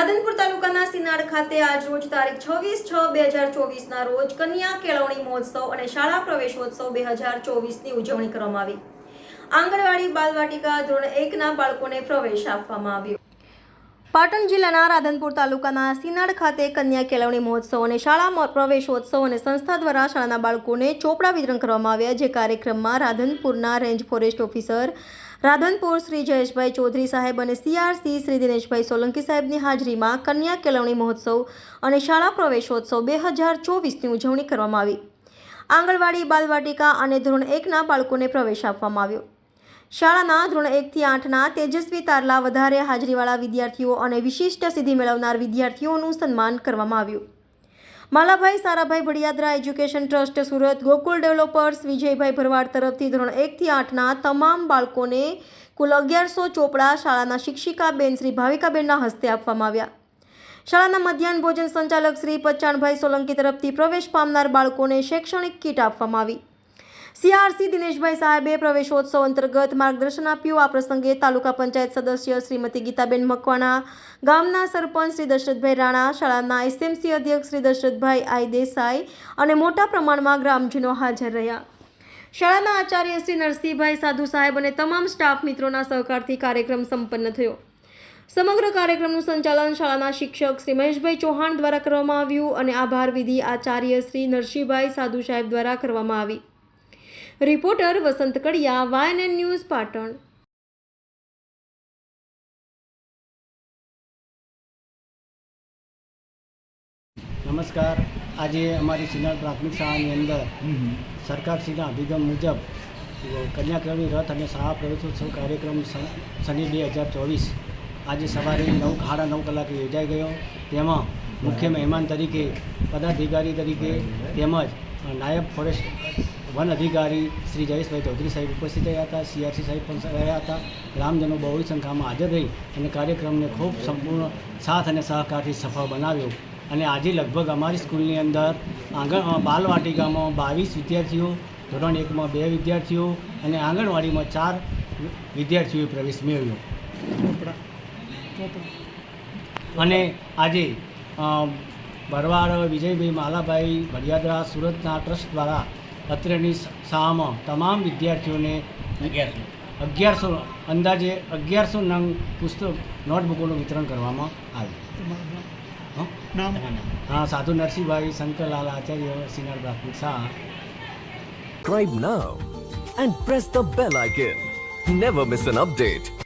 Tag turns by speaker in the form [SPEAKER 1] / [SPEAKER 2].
[SPEAKER 1] રાધનપુર તાલુકાના સિનાડ ખાતે આજ રોજ તારીખ છવ્વીસ છ બે હજાર ચોવીસના રોજ કન્યા કેળવણી મહોત્સવ અને શાળા પ્રવેશોત્સવ બે હજાર ચોવીસની ઉજવણી કરવામાં આવી. આંગણવાડી, બાલવાટિકા ધોરણ એકના બાળકોને પ્રવેશ આપવામાં આવ્યો. પાટણ જિલ્લાના રાધનપુર તાલુકાના સિનાડ ખાતે કન્યા કેળવણી મહોત્સવ અને શાળા પ્રવેશોત્સવ અને સંસ્થા દ્વારા શાળાના બાળકોને ચોપડા વિતરણ કરવામાં આવ્યા, જે કાર્યક્રમમાં રાધનપુરના range forest officer Radhanpur Shri Jayeshbhai Chaudhary સાહેબ અને સીઆરસી શ્રી દિનેશભાઈ સોલંકી સાહેબની હાજરીમાં કન્યા કેળવણી મહોત્સવ અને શાળા પ્રવેશોત્સવ બે હજાર ચોવીસની ઉજવણી કરવામાં આવી. આંગણવાડી, બાલવાટિકા અને ધોરણ એકના બાળકોને પ્રવેશ આપવામાં આવ્યો. શાળાના ધોરણ એકથી આઠના તેજસ્વી તારલા વધારે હાજરીવાળા વિદ્યાર્થીઓ અને વિશિષ્ટ સિદ્ધિ મેળવનાર વિદ્યાર્થીઓનું સન્માન કરવામાં આવ્યું. Malabhai, Sarabhai Bhadiyadara education trust, Surat Gokul developers, Vijaybhai Bharwad તરફથી ધોરણ એકથી આઠના તમામ બાળકોને કુલ અગિયારસો ચોપડા શાળાના શિક્ષિકાબેન શ્રી ભાવિકાબેનના હસ્તે આપવામાં આવ્યા. શાળાના મધ્યાહન ભોજન સંચાલક શ્રી પચાણભાઈ સોલંકી તરફથી પ્રવેશ પામનાર બાળકોને શૈક્ષણિક કીટ આપવામાં આવી. સીઆરસી દિનેશભાઈ સાહેબે પ્રવેશોત્સવ અંતર્ગત માર્ગદર્શન આપ્યું. આ પ્રસંગે તાલુકા પંચાયત સદસ્ય શ્રીમતી ગીતાબેન મકવાણા, ગામના સરપંચ શ્રી દશરથભાઈ રાણા, શાળાના એસએમસી અધ્યક્ષ શ્રી દશરથભાઈ આઈ દેસાઈ અને મોટા પ્રમાણમાં ગ્રામજનો હાજર રહ્યા. શાળાના આચાર્ય શ્રી નરસિંહભાઈ સાધુ સાહેબ અને તમામ સ્ટાફ મિત્રોના સહકારથી કાર્યક્રમ સંપન્ન થયો. સમગ્ર કાર્યક્રમનું સંચાલન શાળાના શિક્ષક શ્રી મહેશભાઈ ચૌહાણ દ્વારા કરવામાં આવ્યું અને આભાર વિધિ આચાર્ય શ્રી નરસિંહભાઈ સાધુ સાહેબ દ્વારા કરવામાં આવી. રિપોર્ટર વસંત કડિયા વાયએનએન ન્યૂઝ પાટણ.
[SPEAKER 2] નમસ્કાર. આજે અમારી સિનાર પ્રાથમિક શાળાની અંદર સરકારશ્રીના અભિગમ મુજબ કન્યા રથ અને શાળા પ્રવેશોત્સવ કાર્યક્રમ શનિ બે હજાર ચોવીસ આજે સવારે નવ સાડા નવ કલાકે યોજાઈ ગયો. તેમાં મુખ્ય મહેમાન તરીકે પદાધિકારી તરીકે તેમજ નાયબ ફોરેસ્ટ વન અધિકારી શ્રી જયેશભાઈ ચૌધરી સાહેબ ઉપસ્થિત રહ્યા હતા સીઆરસી સાહેબ પણ રહ્યા હતા. ગ્રામજનો બહુ સંખ્યામાં હાજર રહી અને કાર્યક્રમને ખૂબ સંપૂર્ણ સાથ અને સહકારથી સફળ બનાવ્યો. અને આજે લગભગ અમારી સ્કૂલની અંદર આંગણ બાલવાટિકામાં બાવીસ વિદ્યાર્થીઓ, ધોરણ એકમાં બે વિદ્યાર્થીઓ અને આંગણવાડીમાં ચાર વિદ્યાર્થીઓએ પ્રવેશ મેળવ્યો. અને આજે ભરવાડ વિજયભાઈ માલાભાઈ ભડિયાદરા સુરતના ટ્રસ્ટ દ્વારા અત્રેની શાળામાં તમામ વિદ્યાર્થીઓને અગિયારસો અંદાજે અગિયારસો નંગ પુસ્તક નોટબુકોનું વિતરણ કરવામાં આવ્યું હા? સાધુ નરસિંહભાઈ શંકરલાલ આચાર્ય સિનાર પ્રાથમિક Shah
[SPEAKER 3] Subscribe now and press the bell icon. Never miss an update.